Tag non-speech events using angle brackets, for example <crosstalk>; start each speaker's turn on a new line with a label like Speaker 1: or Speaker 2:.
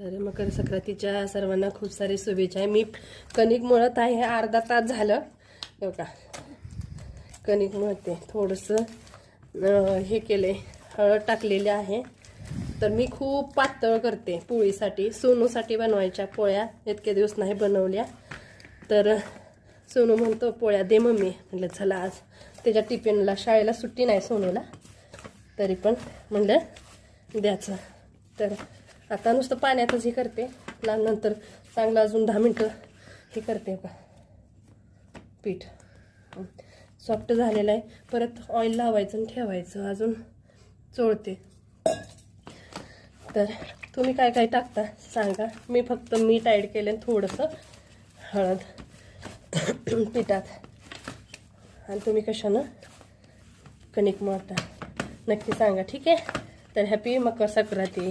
Speaker 1: तर मकर संक्रांतीच्या सर्वांना खूप सारी शुभेच्छा आहे. मी कणिक मळत आहे हे अर्धा तास झालं. हो का कणिक मळते. थोडंसं हे केले हळद टाकलेली आहे. तर मी खूप पातळ करते पोळीसाठी. सोनूसाठी बनवायच्या पोळ्या इतके दिवस नाही बनवल्या. तर सोनू म्हणतो पोळ्या दे मम्मी. म्हटलं चला आज त्याच्या टिफिनला शाळेला सुट्टी नाही सोनूला. तरी पण म्हणलं द्यायचं तर आता नुसतं पाण्यातच हे करते. नंतर चांगलं अजून दहा मिनटं हे करते का पीठ. सॉफ्ट झालेलं आहे. परत ऑइल लावायचं आणि ठेवायचं. अजून चोळते. तर तुम्ही काय काय टाकता सांगा. मी फक्त मीठ ॲड केलं आणि थोडंसं हळद <clears throat> पिठात. आणि तुम्ही कशानं? कणिक मळता. नक्की सांगा. ठीक आहे? तर हॅपी मकर संक्रांती.